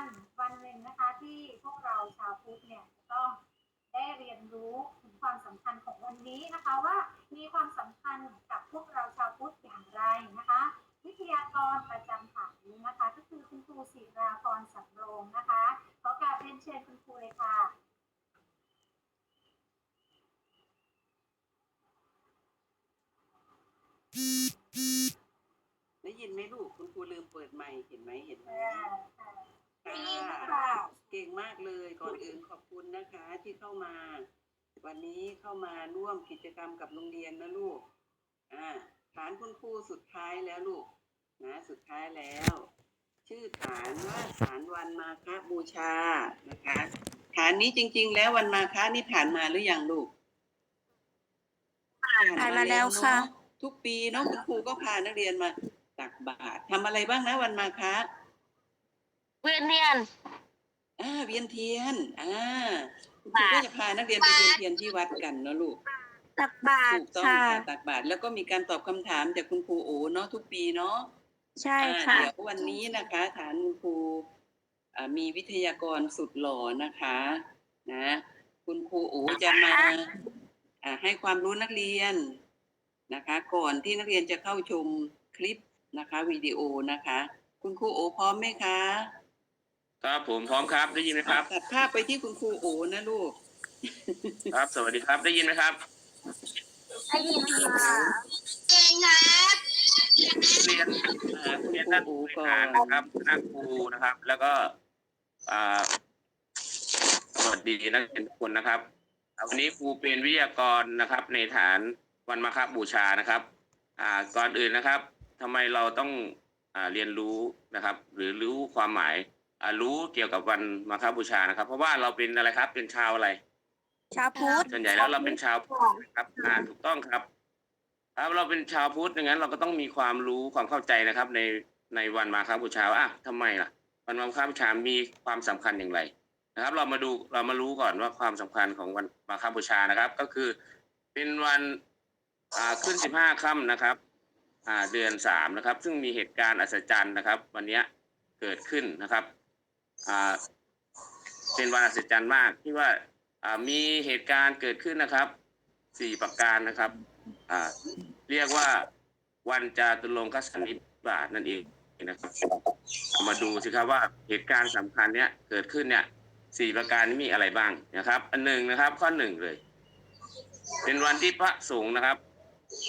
ญวันหนึ่งนะคะที่พวกเราชาวพุทธเนี่ยจะต้องได้เรียนรู้ถึงความสำคัญของวันนี้นะคะว่ามีความสำคัญกับพวกเราชาวพุทธอย่างไรนะคะ วิทยากรประจำฐานนี้นะคะ ก็คือคุณครูศิราพรสำโรงนะคะขอกราบเรียนเชิญคุณครูเลยค่ะได้ยินไหมลูกคุณครูลืมเปิดไมค์เห็นไหมเห็นไหมได้ยินค่ะค่ะเก่งมากเลยก่อนอื่นขอบคุณนะคะ ที่เข้ามา วันนี้เข้ามาร่วมกิจกรรมกับโรงเรียนนะลูกอ่าฐานคุณครูสุดท้ายแล้วลูกนะสุดท้ายแล้ว ชื่อฐานว่าฐานวันมาฆบูชานะคะฐานนี้จริง ๆ แล้ววันมาฆนี่ผ่านมาหรือยังลูกผ่านมาแล้วค่ะเนอทุกปีเนาะคุณครูก็พานักเรียนมาตักบาตรทำอะไรบ้างนะวันมาฆ เวียนเทียน อ่าเวียนเทียน อ่าคุณครูก็จะพานักเรียนไปเวียนเทียนที่วัดกันเนาะลูก ตักบาตรถูกต้องค่ะ ค่ะตักบาตรแล้วก็มีการตอบคำถามจากคุณครูโอเนาะทุกปีเนาะใช่อ่าค่ะ เดี๋ยววันนี้นะคะ ฐานคุณครูอ่ามีวิทยากรสุดหล่อนะคะ นะ คุณครูโอจะมาอ่าให้ความรู้นักเรียนนะคะ ก่อนที่นักเรียนจะเข้าชมคลิปนะคะวิดีโอนะคะ คุณครูโอพร้อมไหมคะ ครับผมพร้อมครับได้ยินไหมครับ ตัดภาพไปที่คุณครูโอนะลูก ครับ สวัสดีครับได้ยินไหมครับได้ยินค่ะเรียนอ่าคุณเรียนครูท่านโอผู้บริก่อหารนนะครับคณะครูนะครับ แล้วก็อ่าสวัสดีนักเรียนทุกคนนะครับวันนี้ครูเป็นวิทยากรนะครับ ในฐานวันมาฆบูชานะครับ อ่าก่อนอื่นนะครับทำไมเราต้องอ่าเรียนรู้นะครับ หรือรู้ความหมายอ่า รู้เกี่ยวกับวันมาฆบูชานะครับ เพราะว่าเราเป็นอะไรครับ เป็นชาวอะไร ชาวพุทธส่วนใหญ่แล้วเราเป็นชาวพุทธนะครับอ่าถูกต้องครับครับเราเป็นชาวพุทธดังนั้นเราก็ต้องมีความรู้ความเข้าใจนะครับ ในในวันมาฆบูชาว่าอะทำไมล่ะ วันมาฆบูชามีความสำคัญอย่างไรนะครับ เรามาดูเรามารู้ก่อนว่าความสำคัญของวันมาฆบูชานะครับ ก็คือเป็นวันอ่าขึ้นสิบห้าค่ำนะครับอ่าเดือนสามนะครับ ซึ่งมีเหตุการณ์อัศจรรย์นะครับ วันเนี้ยเกิดขึ้นนะครับอ่า เป็นวันอัศจรรย์มากที่ว่ามีเหตุการณ์เกิดขึ้นนะครับสี่ประการนะครับเรียกว่าวันจาตุรงคสันนิบาตนั่นเองนะครับมาดูสิครับว่าเหตุการณ์สำคัญเนี้ยเกิดขึ้นเนี่ยสี่ประการนี้มีอะไรบ้างนะครับ อันหนึ่งนะครับ ข้อหนึ่งเลย เป็นวันที่พระสงฆ์นะครับ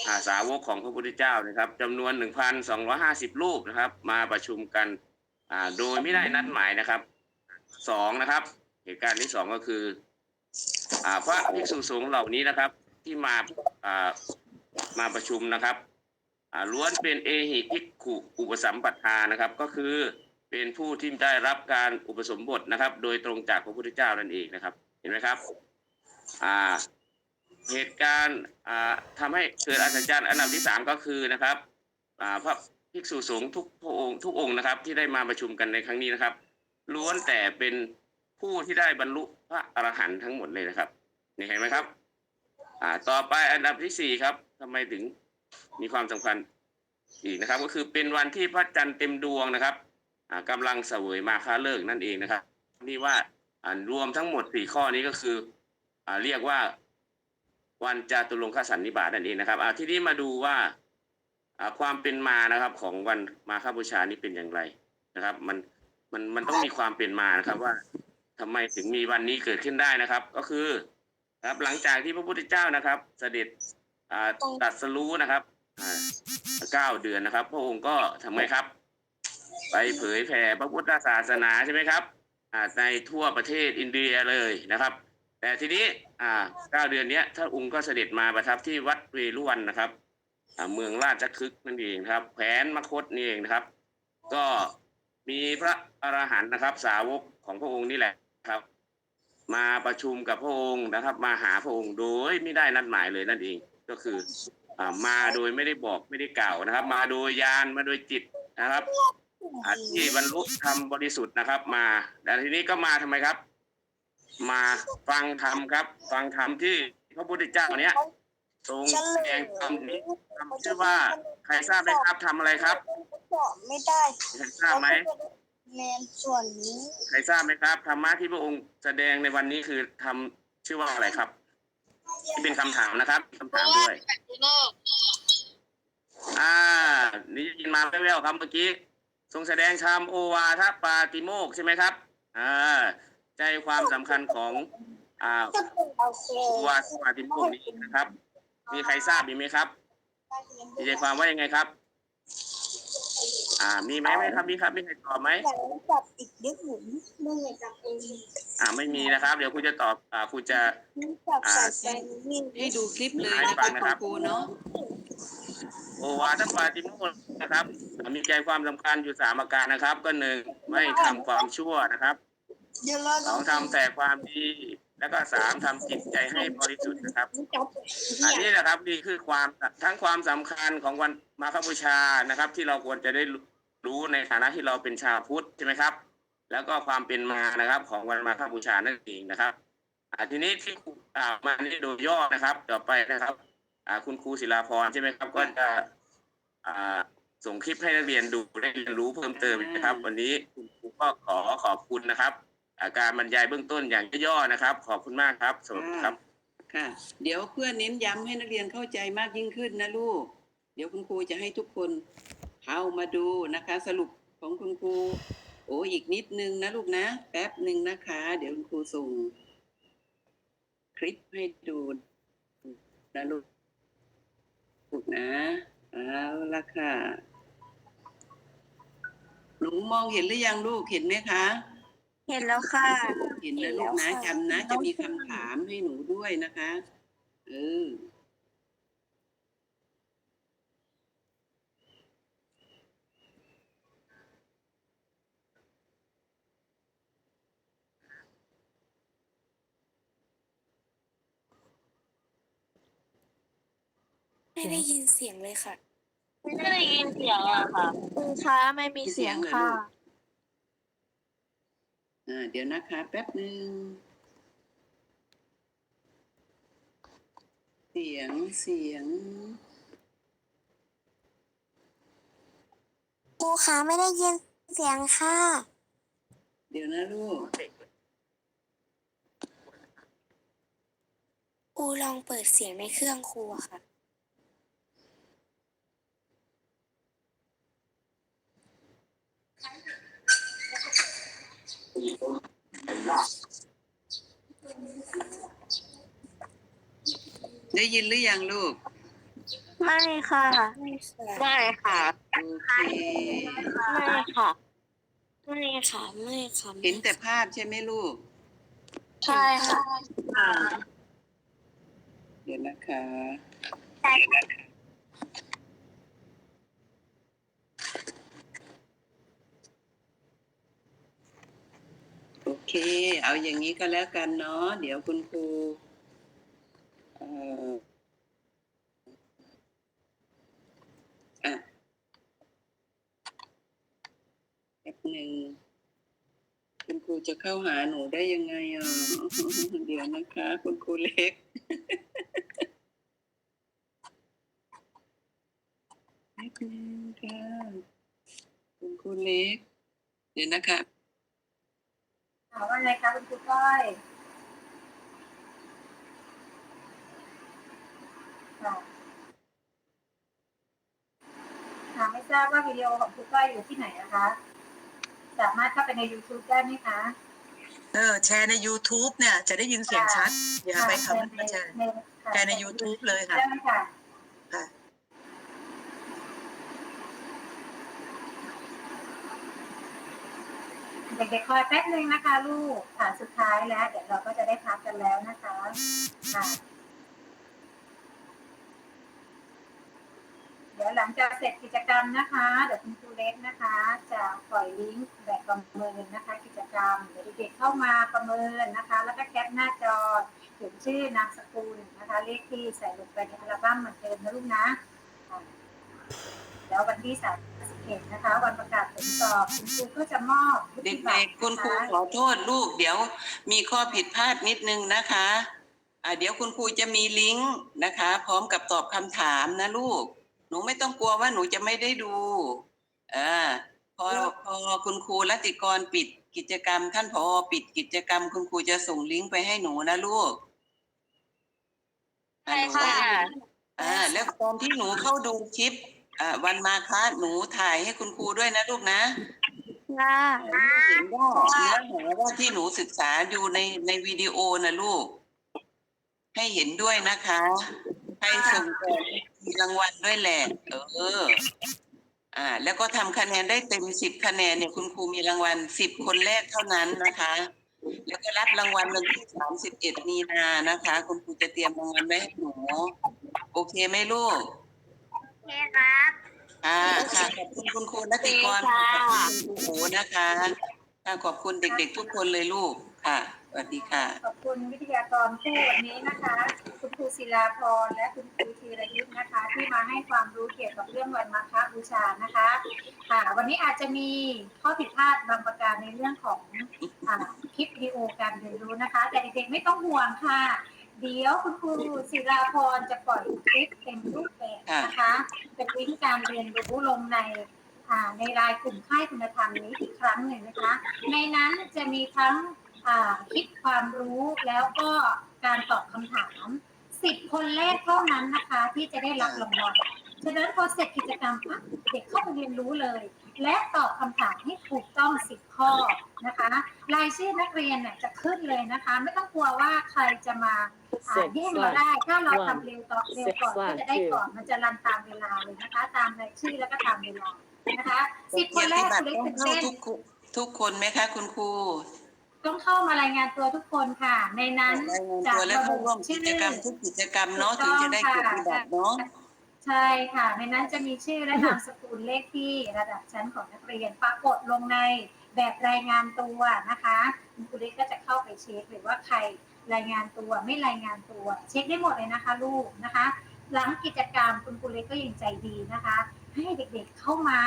อาสาวกของพระพุทธเจ้านะครับจำนวนหนึ่งพันสองร้อห้าสิบรูปนะครับ มาประชุมกัน อ่า โดยไม่ได้นัดหมายนะครับสองนะครับ เหตุการณ์ที่สองก็คือ อ่า พระภิกษุสงฆ์เหล่านี้นะครับ ที่มาอ่ามาประชุมนะครับ อ่าล้วนเป็นเอหิภิกขุอุปสัมปทานะครับ ก็คือเป็นผู้ที่ได้รับการอุปสมบทนะครับ โดยตรงจากพระพุทธเจ้านั่นเองนะครับ เห็นไหมครับ อ่าเหตุการณ์อ่าทำให้เกิดอัศจรรย์อันดับที่สามก็คือนะครับอ่าพระ ภิกษุสงฆ์ทุกพระองค์ทุกองค์นะครับ ที่ได้มาประชุมกันในครั้งนี้นะครับ ล้วนแต่เป็นผู้ที่ได้บรรลุพระอรหันต์ทั้งหมดเลยนะครับนี่เห็นไหมครับ อ่า ต่อไปอันดับที่สี่ครับทำไมถึงมีความสำคัญอีกนะครับ ก็คือเป็นวันที่พระจันทร์เต็มดวงนะครับ อ่ากำลังเสวยมาคาเลิกนั่นเองนะครับนี่ว่าอ่ารวมทั้งหมดสี่ข้อนี้ก็คือ อ่าเรียกว่าวันจาตุรงคสันนิบาตนั่นเองนะครับอ่าทีนี้มาดูว่า ความเป็นมานะครับของวันมาฆบูชานี้เป็นอย่างไรนะครับ มันมันมันต้องมีความเป็นมานะครับว่าทำไมถึงมีวันนี้เกิดขึ้นได้นะครับ ก็คือครับหลังจากที่พระพุทธเจ้านะครับ เสด็จอ่าตรัสรู้นะครับอ่าเก้าเดือนนะครับ พระองค์ก็ทำไงครับ ไปเผยแผ่พระพุทธศาสนาใช่ไหมครับอ่าในทั่วประเทศอินเดียเลยนะครับ แต่ทีนี้อ่าเก้าเดือนเนี้ยท่านองค์ก็เสด็จมาประทับที่วัดเวรุวันนะครับ เมืองราชคฤห์นั่นเองครับ แผนมคตนี่เองนะครับ ก็มีพระอรหันต์นะครับ สาวกของพระองค์นี่แหละครับ มาประชุมกับพระองค์นะครับ มาหาพระองค์โดยไม่ได้นัดหมายเลยนั่นเองก็คืออ่ามาโดยไม่ได้บอกไม่ได้กล่าวนะครับ มาโดยยานมาโดยจิตนะครับที่บรรลุธรรมบริสุทธิ์นะครับ มาแต่ทีนี้ก็มาทำไมครับ มาฟังธรรมครับ ฟังธรรมที่พระพุทธเจ้าเนี้ย ทรงแสดงธรรมนี้ธรรมชื่อว่าใครทราบไหมครับทำอะไรครับไม่ได้ใครทราบไหมแนนส่วนนี้ใครทราบไหมครับธรรมะที่พระองค์แสดงในวันนี้คือทำชื่อว่าอะไรครับ ที่เป็นคำถามนะครับคำถามด้วย อ่านี่ยินมาแว่วๆครับเมื่อกี้ ทรงแสดงธรรมโอวาทปาติโมกข์ใช่ไหมครับอ่าใจความสำคัญของอ่าโอเคโอวาทปาติโมกข์นี้นะครับ มีใครทราบอีกไหมครับมีใจความว่ายังไงครับ อ่า มีไหมไหมครับมีครับมีใครตอบไหมแต่จับอีกเด็กหมุนไม่ไงจับเองอ่าไม่มีนะครับ เดี๋ยวครูจะตอบอ่าครูจะจับใส่ไปนี่ให้ดูคลิปเลยให้นะฟัคะงคุนะณครับครูเนาะโอวาทปาติโมกข์นะครับ มีใจความสำคัญอยู่สามอาการนะครับ ก็หนึ่งไม่ทำความชั่วนะครับเดี๋ยวเราสองทำแต่ความดี แล้วก็สามทำจิตใจให้บริสุทธิ์นะครับจับอันนี้นะครับนี่คือความทั้งความสำคัญของวันมาฆบูชานะครับ ที่เราควรจะได้รู้ในฐานะที่เราเป็นชาวพุทธใช่ไหมครับ แล้วก็ความเป็นมานะครับ ของวันมาฆบูชานั่นเองนะครับอ่าทีนี้ที่ครูอ่ามานี่โดยย่อนะครับต่อไปนะครับอ่าคุณครูศิลาพรใช่ไหมครับ ก็จะอ่าส่งคลิปให้นักเรียนดูได้เรียนรู้เพิ่มเติมนะครับ วันนี้คุณครูก็ขอขอบคุณนะครับอา การบรรยายเบื้องต้นอย่างย่อๆนะครับ ขอบคุณมากครับสวัสดีครับ ค่ะ เดี๋ยวเพื่อเน้นย้ำให้นักเรียนเข้าใจมากยิ่งขึ้นนะลูก เดี๋ยวคุณครูจะให้ทุกคนเข้ามาดูนะคะ สรุปของคุณครู โอ้อีกนิดนึงนะลูกนะ แป๊บหนึ่งนะคะ เดี๋ยวคุณครูส่ง คลิปให้ดูนะลูกลูกนะเอาละค่ะหนูมองเห็นหรือยังลูกเห็นไหมคะ เห็นแล้วค่ะ เห็นนะลูกนะจำนะ จะมีคำถามให้หนูด้วยนะคะ เออ ไม่ได้ยินเสียงเลยค่ะ ไม่ได้ยินเสียงอะค่ะ คุณคะไม่มีเสียงค่ะอ่า เดี๋ยวนะคะ แป๊บหนึ่ง เสียงเสียงครูคะไม่ได้ยินเสียงค่ะ เดี๋ยวนะลูกครูลองเปิดเสียงในเครื่องครูอะค่ะ ได้ยินหรือยังลูก ไม่ค่ะไม่ค่ะ โอเค ไม่ค่ะ ไม่ค่ะ ไม่ค่ะเห็นแต่ภาพใช่ไหมลูก ใช่ค่ะ เดี๋ยวนะคะโอ เค เอาอย่างนี้ก็แล้วกันเนาะเดี๋ยวคุณครูเอ่ออะแป๊บหนึ่งคุณครูจะเข้าหาหนูได้ยังไงอะเดี๋ยวนะคะ คุณครูเล็กแป๊บหนึงค่ะคุณครูเล็ก เดี๋ยวนะคะ ถามว่าไงคะคุณครูก้อยค่ะค่ะไม่ทราบว่าวิดีโอของครูก้อยอยู่ที่ไหนนะคะ สามารถเข้าไปใน YouTube ได้ไหมคะ เออ แชร์ใน YouTube เนี่ย จะได้ยินเสียงชัด อย่าไปคำว่าแชร์ค่ะแชร์ใน YouTube เลยค่ะ ได้ค่ะค่ะ ด็กๆคอยแป๊บนึงนะคะ ลูกค่ะสุดท้ายแล้ว เดี๋ยวเราก็จะได้พักกันแล้วนะคะค่ะเดี๋ยวหลังจากเสร็จกิจกรรมนะคะ เดี๋ยวคุณครูเล็กนะคะ จะปล่อยลิงก์แบบประเมินนะคะ กิจกรรมเดี๋ยวเด็กๆเข้ามาประเมินนะคะ แล้วก็แคปหน้าจอเขียนชื่อนามสกุลนะคะเลขที่ใส่ลงไปในอัลบั้มเหมือนเดิมนะลูกนะแล้ววันที่สาม เอ็ดนะคะ วันประกาศผลสอบคุณครูก็จะมอบวุเด็ฒิบัตกรๆคุณครูนะะขอโทษลูก เดี๋ยวมีข้อผิดพลาดนิดนึงนะคะอ่าเดี๋ยวคุณครูจะมีลิงก์นะคะ พร้อมกับตอบคำถามนะลูก หนูไม่ต้องกลัวว่าหนูจะไม่ได้ดูอ่าพอพอคุณครูรัติกรปิดกิจกรรม ท่านผอปิดกิจกรรม คุณครูจะส่งลิงก์ไปให้หนูนะลูกใช่ค่ะ อ่าแล้วตอนที่หนูเข้าดูคลิป อ่าวันมาคะหนูถ่ายให้คุณครูด้วยนะลูกนะค่ะเห็นว่าเนื้อหาว่าที่หนูศึกษาอยู่ในในวิดีโอนะลูก ให้เห็นด้วยนะคะ ให้ส่งต่อมีรางวัลด้วยแหละ เออ อ่า แล้วก็ทำคะแนนได้เต็มสิบคะแนนเนี่ยคุณครูมีรางวัลสิบคนแรกเท่านั้นนะคะ แล้วก็รับรางวัลวันที่สามสิบเอ็ดมีนานะคะ คุณครูจะเตรียมรางวัลไว้ให้หนู โอเคไหมลูกโอ เคครับอ่าค่ะขอบคุณคุณครูนักกรโอเคขอบค่ะคุณคุณครูโอนะคะค่ะขอบคุณเด็ก ๆ ทุกคนเลยลูกค่ะสวัสดีค่ะ ขอบคุณวิทยากรคู่วันนี้นะคะ คุณครูศิลาพรและคุณครูธีรยุทธ์นะคะ ที่มาให้ความรู้เกี่ยวกับเรื่องวันมาฆบูชานะคะค่ะวันนี้อาจจะมีข้อผิดพลาดบางประการในเรื่องของอ่าคลิปวิดีโอการเรียนรู้นะคะ แต่เด็กๆไม่ต้องห่วงค่ะ เดี๋ยวคุณครูศิลาพรจะปล่อยคลิปเป็นรูปแบบนะคะ เป็นวิธีการเรียนรู้ลงในในรายกลุ่มค่ายคุณธรรมนี้อีกครั้งหนึ่งนะคะ ในนั้นจะมีทั้งคิดความรู้แล้วก็การตอบคำถามสิบคนแรกเท่านั้นนะคะ ที่จะได้รับรางวัลฉะนั้นพอเสร็จกิจกรรมปั๊บเด็กเข้าไปเรียนรู้เลย และตอบคำถามให้ถูกต้องสิบข้อนะคะ รายชื่อนักเรียนเนี่ยจะขึ้นเลยนะคะ ไม่ต้องกลัวว่าใครจะมา อ่าแย่งเราได้ถ้าเราทำเร็วต่อเร็วก่อนก็จะได้ก่อนมันจะรันตามเวลาเลยนะคะ ตามรายชื่อแล้วก็ตามเวลานะคะสิบคนแรกบัคุณเล็กต้อตื่งนเข้าเต้นทุกคนทุกคนไหมคะคุณครูต้องเข้ามารายงานตัวทุกคนค่ะ ในนั้นรายงานจะตัวและระเข้าบุร่วมชื่กิอจกรรมทุกกิจกรรมเนาะถึงจะได้เกียรติบัตรเนาะใช่ค่ะ ในนั้นจะมีชื่อและนามสกุลเลขที่ระดับชั้นของนักเรียนปรากฏลงในแบบรายงานตัวนะคะ คุณครูเล็กก็จะเข้าไปเช็คหรือว่าใคร รายงานตัวไม่รายงานตัว เช็คได้หมดเลยนะคะ ลูกนะคะ หลังกิจกรรมคุณครูเล็กก็ยังใจดีนะคะ ให้เด็กๆเข้ามา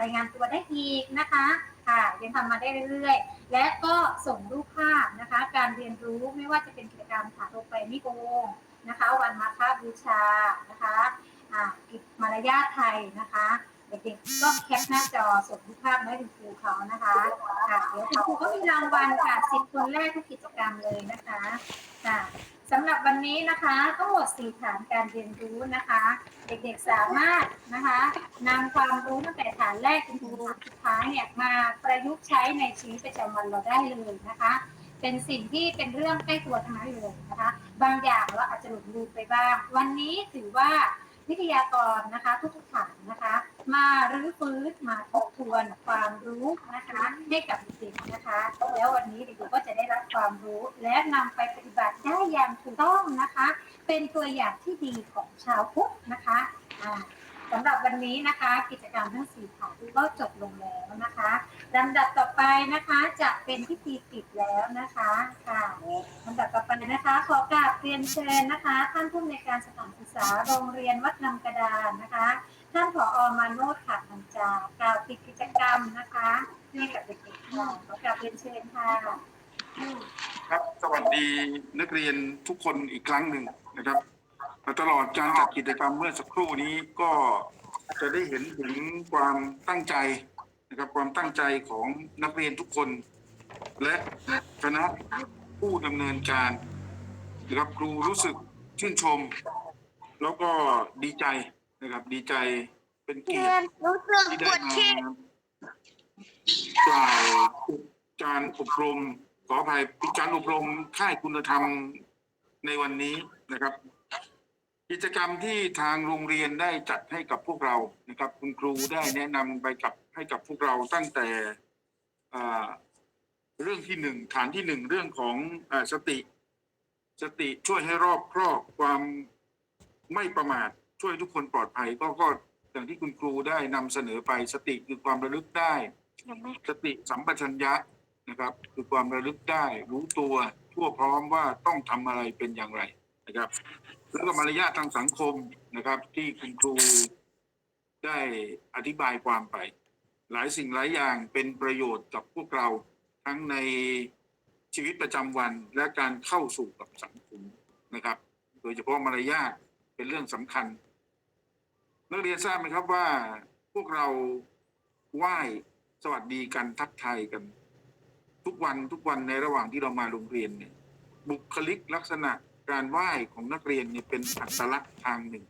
รายงานตัวได้อีกนะคะค่ะยังทำมาได้เรื่อยๆ และก็ส่งรูปภาพนะคะ การเรียนรู้ไม่ว่าจะเป็นกิจกรรมถาโรไปนิโกงนะคะ วันมาฆบูชานะคะอ่ากิจมารยาทไทยนะคะ เด็กๆก็แคปหน้าจอส่งรูปภาพมาให้คุณครูเขานะคะค่ะเดี๋ยวคุณครูก็มีรางวัลค่ะสิบคนแรกทุกกิจกรรมเลยนะคะค่ะสำหรับวันนี้นะคะทั้งหมดสี่ฐานการเรียนรู้นะคะ เด็กๆสามารถนะคะนำความรู้ตั้งแต่ฐานแรกจนถึงฐานสุดท้ายเนี่ยมาประยุกต์ใช้ในชีวิตประจำวันเราได้เลยนะคะ เป็นสิ่งที่เป็นเรื่องใกล้ตัวทั้งนั้นเลยนะคะ บางอย่างเราอาจจะหลุดลืมไปบ้าง วันนี้ถือว่า วิทยากรนะคะทุกๆฐานนะคะ มารื้อฟื้นมาทบทวนความรู้นะคะให้กับเด็กๆนะคะ แล้ววันนี้เด็กๆก็จะได้รับความรู้ และนำไปปฏิบัติได้อย่างถูกต้องนะคะ เป็นตัวอย่างที่ดีของชาวพุทธนะคะอ่า สำหรับวันนี้นะคะ กิจกรรมทั้งสี่ฐานก็จบลงแล้วนะคะลำดับต่อไปนะคะจะเป็นพิธีปิดแล้วนะคะค่ะลำดับต่อไปนะคะ ขอกราบเรียนเชิญนะคะท่านผู้อำนการสถานศึกษาโรงเรียนวัดนำกระดานนะคะท่านผอมาโนดขาดนันจากล่าวปิดกิจกรรมนะคะให้กับเด็กๆค่ะขอกราบเรียนเชิญค่ะครับสวัสดีนักเรียนทุกคนอีกครั้งหนึ่งนะครับ ตลอดการจัดกิจกรรมเมื่อสักครู่นี้ก็จะได้เห็นถึงความตั้งใจนะครับความตั้งใจของนักเรียนทุกคน และคณะผู้ดำเนินการนะครับครูรู้สึกชื่นชม แล้วก็ดีใจนะครับดีใจเป็นเกียรติที่ได้มาขี้กล่าวการอบรมขออภัยเป็นการอบรมค่ายคุณธรรมในวันนี้นะครับ กิจกรรมที่ทางโรงเรียนได้จัดให้กับพวกเรานะครับ คุณครูได้แนะนำไปกับให้กับพวกเราตั้งแต่อ่าเรื่องที่หนึ่งฐานที่หนึ่งเรื่องของอาสติ สติช่วยให้รอบครอบความไม่ประมาท ช่วยให้ทุกคนปลอดภัยก็ก็อย่างที่คุณครูได้นำเสนอไปสติคือความระลึกได้สติสัมปชัญญะนะครับ คือความระลึกได้ รู้ตัวทั่วพร้อมว่าต้องทำอะไรเป็นอย่างไรนะครับ แล้วก็มารยาททางสังคมนะครับ ที่คุณครูได้อธิบายความไป หลายสิ่งหลายอย่างเป็นประโยชน์กับพวกเราทั้งในชีวิตประจำวันและการเข้าสู่กับสังคมนะครับ โดยเฉพาะมารยาทเป็นเรื่องสำคัญ นักเรียนทราบไหมครับว่าพวกเราไหว้สวัสดีกันทักทายกัน ทุกวันทุกวันในระหว่างที่เรามาโรงเรียนเนี่ยบุคลิกลักษณะ การไหว้ของนักเรียนเนี่ยเป็นอัตลักษณ์ทางหนึ่ง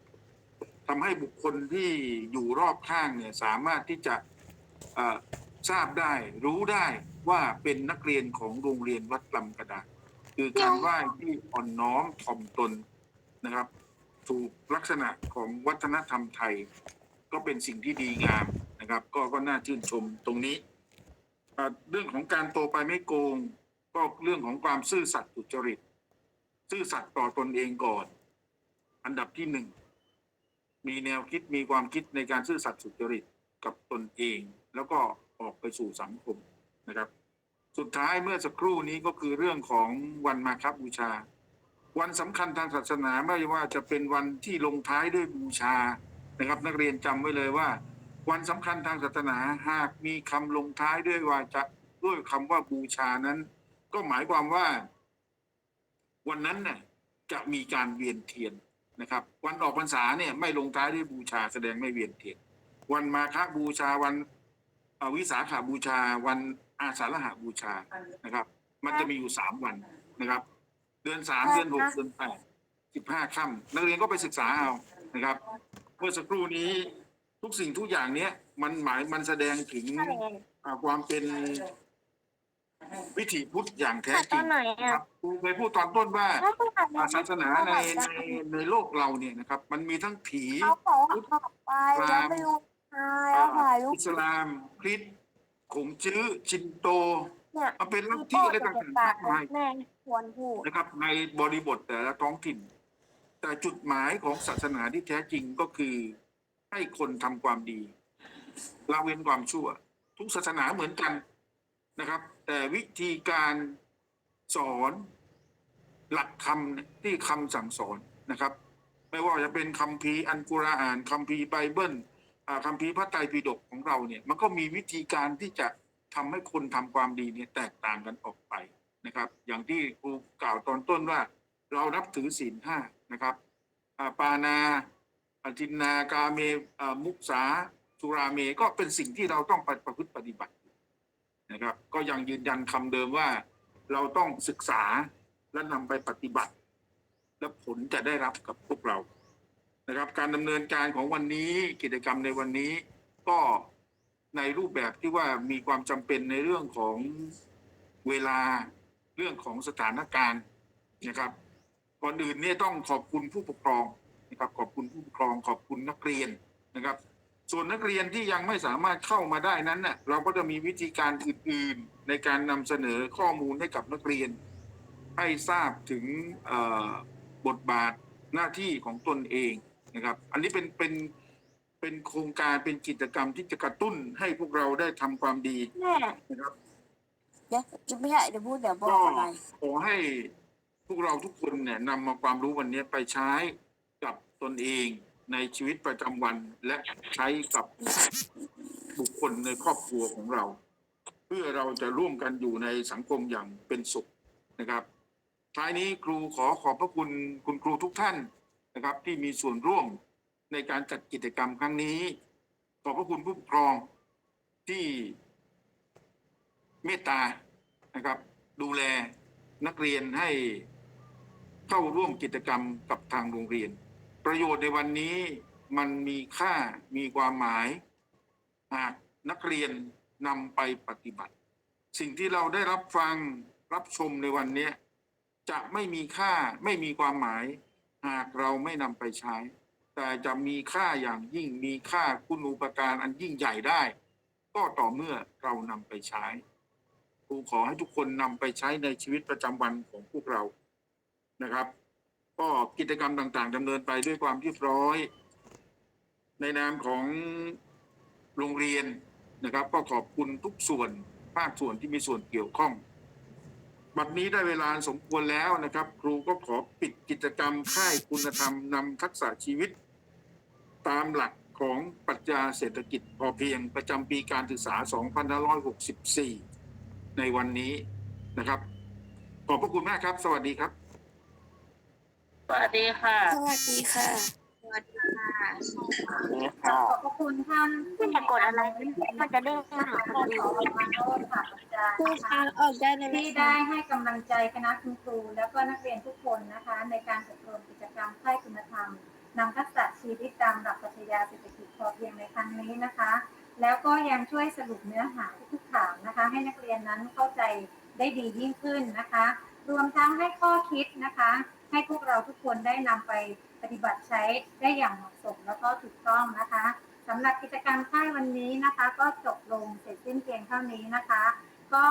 ทำให้บุคคลที่อยู่รอบข้างเนี่ยสามารถที่จะทราบได้ รู้ได้ว่าเป็นนักเรียนของโรงเรียนวัดลำกระดาษคือการไหว้ที่อ่อนน้อมถ่อมตนนะครับถูกลักษณะของวัฒนธรรมไทย ก็เป็นสิ่งที่ดีงามนะครับ ก็ก็น่าชื่นชมตรงนี้ เรื่องของการโตไปไม่โกง ก็เรื่องของความซื่อสัตย์สุจริต ซื่อสัตย์ต่อตนเองก่อน อันดับที่หนึ่งมีแนวคิดมีความคิดในการซื่อสัตย์สุจริตกับตนเอง แล้วก็ออกไปสู่สังคมนะครับ สุดท้ายเมื่อสักครู่นี้ก็คือเรื่องของวันมาครับบูชา วันสำคัญทางศาสนาไม่ว่าจะเป็นวันที่ลงท้ายด้วยบูชานะครับ นักเรียนจำไว้เลยว่า วันสำคัญทางศาสนาหากมีคำลงท้ายด้วยว่าจะด้วยคำว่าบูชานั้น ก็หมายความว่า วันนั้นเนี่ยจะมีการเวียนเทียนนะครับ วันออกพรรษาเนี่ยไม่ลงท้ายด้วยบูชาแสดงไม่เวียนเทียน วันมาฆบูชาวันเอ่อวิสาขาบูชา วันอาสาฬหบูชานะครับ มันจะมีอยู่สามวันนะครับ เดือนสามเดือนหกเดือนแปดสิบห้าค่ำนักเรียนก็ไปศึกษาเอานะครับเมื่อสักครู่นี้ทุกสิ่งทุกอย่างเนี้ยมันหมายมันแสดงถึงอ่าความเป็น วิถีพุทธอย่างแท้ถ่ายจตริองนไหนคอะรับครูเคยพูดตอนต้นว่าแล้วก็ถ่ายอ่าศาสนาในในในโลกเราเนี่ยนะครับ มันมีทั้งผีเอาของออกไปแล้วไปดูทายแล้วถ่ายรูปอิสลามคริสต์ขงจื้อชินโตเนี่ยมันเป็นลัทมีธิโป้อะไรจะต่างเป็นๆปามากกมายแม่ควรพูดนะครับ ในบริบทแต่ละท้องถิ่น แต่จุดหมายของศาสนาที่แท้จริงก็คือ ให้คนทำความดีละเว้นความชั่ว ทุกศาสนาเหมือนกัน นะครับ แต่วิธีการสอนหลักคำที่คำสั่งสอนนะครับ ไม่ว่าจะเป็นคัมภีอันกุรอานคัมภีไบเบิลคัมภีพระไตรปิฎกของเราเนี่ยมันก็มีวิธีการที่จะทำให้คนทำความดีเนี่ยแตกต่างกันออกไปนะครับ อย่างที่ครูกล่าวตอนต้นว่า เรานับถือศีลห้านะครับปานาอทินนากาเมมุสาสุราเมก็เป็นสิ่งที่เราต้องประพฤติปฏิบัติ นะครับ ก็ยังยืนยันคำเดิมว่า เราต้องศึกษาและนำไปปฏิบัติ และผลจะได้รับกับพวกเรานะครับ การดำเนินการของวันนี้กิจกรรมในวันนี้ ก็ในรูปแบบที่ว่ามีความจำเป็นในเรื่องของเวลาเรื่องของสถานการณ์นะครับก่อนอื่นเนี่ยต้องขอบคุณผู้ปกครองนะครับขอบคุณผู้ปกครองขอบคุณนักเรียนนะครับ ส่วนนักเรียนที่ยังไม่สามารถเข้ามาได้นั้นน่ะเราก็จะมีวิธีการอื่นๆในการนำเสนอข้อมูลให้กับนักเรียน ให้ทราบถึงเอ่อบทบาทหน้าที่ของตนเองนะครับ อันนี้เป็นเป็นเป็นโครงการเป็นกิจกรรมที่จะกระตุ้นให้พวกเราได้ทำความดีแม่นะครับเดี๋ยวจะไม่ใช่เดี๋ยวพูดเดี๋ยวบอก็กอะไรขอให้พวกเราทุกคนเนี่ยนำมาความรู้วันนี้ไปใช้กับตนเอง ในชีวิตประจำวันและใช้กับบุคคลในครอบครัวของเรา เพื่อเราจะร่วมกันอยู่ในสังคมอย่างเป็นสุขนะครับ ท้ายนี้ครูขอขอบพระคุณคุณครูทุกท่านนะครับ ที่มีส่วนร่วมในการจัดกิจกรรมครั้งนี้ ขอบพระคุณผู้ปกครองที่เมตตานะครับ ดูแลนักเรียนให้เข้าร่วมกิจกรรมกับทางโรงเรียน ประโยชน์ในวันนี้มันมีค่ามีความหมาย หากนักเรียนนำไปปฏิบัติ สิ่งที่เราได้รับฟังรับชมในวันนี้จะไม่มีค่าไม่มีความหมาย หากเราไม่นำไปใช้ แต่จะมีค่าอย่างยิ่งมีค่าคุณูปการอันยิ่งใหญ่ได้ ก็ต่อเมื่อเรานำไปใช้ครูขอให้ทุกคนนำไปใช้ในชีวิตประจำวันของพวกเรานะครับ ก็กิจกรรมต่างๆดำเนินไปด้วยความเรียบร้อย ในนามของโรงเรียนนะครับ ก็ขอบคุณทุกส่วนภาคส่วนที่มีส่วนเกี่ยวข้อง บัดนี้ได้เวลาสมควรแล้วนะครับ ครูก็ขอปิดกิจกรรมค่ายคุณธรรมนำทักษะชีวิต ตามหลักของปรัชญาเศรษฐกิจพอเพียงประจำปีการศึกษา 2564 ในวันนี้นะครับ ขอบพระคุณมากครับ สวัสดีครับ สวัสดีค่ะ สวัสดีค่ะ สวัสดีค่ะนี่ขอค่ะขอบพระคุณท่านมันจะกดอะไรมันจะเด้งมาหาท่านคนขอื่นอมาโนดค่ะอาจารย์ครูนะคะคะออกได้เลยที่ได้ให้กำลังใจคณะคุณครูแล้วก็นักเรียนทุกคนนะคะ ในการอบรมกิจกรรมค่ายคุณธรรมนำทักษะชีวิตตามหลักปรัชญาเศรษฐกิจพอเพียงในครั้งนี้นะคะ แล้วก็ยังช่วยสรุปเนื้อหาทุกๆถามนะคะ ให้นักเรียนนั้นเข้าใจได้ดียิ่งขึ้นนะคะ รวมทั้งให้ข้อคิดนะคะ ให้พวกเราทุกคนได้นำไปปฏิบัติใช้ได้อย่างเหมาะสมแล้วก็ถูกต้องนะคะสำหรับกิจกรรมค่ายวันนี้นะคะ ก็จบลงเสร็จสิ้นเพียงเท่านี้นะคะ ก็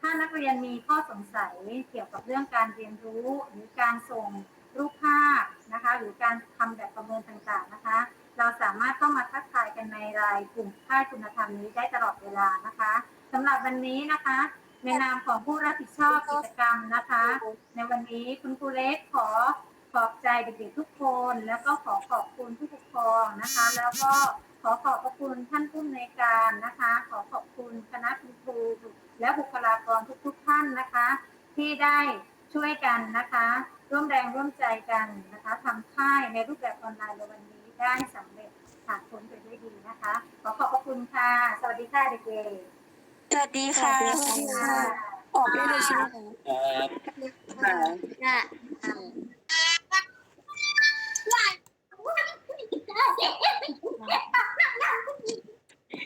ถ้านักเรียนมีข้อสงสัยเกี่ยวกับเรื่องการเรียนรู้หรือการส่งรูปภาพนะคะ หรือการทำแบบประเมินต่างๆนะคะ เราสามารถเข้ามาทักทายกันในรายกลุ่มค่ายคุณธรรมนี้ได้ตลอดเวลานะคะสำหรับวันนี้นะคะ ในนามของผู้รับผิดชอบกิจกรรมนะคะ ในวันนี้คุณครูเล็กขอขอบใจเด็กๆทุกคน แล้วก็ขอขอบคุณผู้ปกครองนะคะ แล้วก็ขอขอบพระคุณท่านผู้อำนวยการนะคะ ขอขอบคุณคณะคุณครูและบุคลากรทุกๆท่านนะคะ ที่ได้ช่วยกันนะคะ ร่วมแรงร่วมใจกันนะคะทำค่ายในรูปแบบออนไลน์ในวันนี้ได้สำเร็จผ่านพ้นไปด้วยดีนะคะ ขอขอบพระคุณค่ะ สวัสดีค่ะเด็กๆ สวัสดีค่ะๆค่ะ ออกได้เลยใช่ไหมคะน่ะ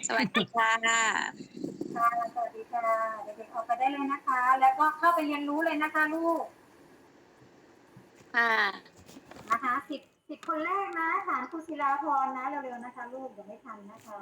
สวัสดีค่ะค่ะสวัสดีค่ะเด็กๆออกไปได้เลยนะคะ แล้วก็เข้าไปเรียนรู้เลยนะคะลูกค่ะนะคะสิบสิบคนแรกนะฐานครูศิลาพรนะเร็วๆนะคะ ลูกเดี๋ยวไม่ทันนะคะ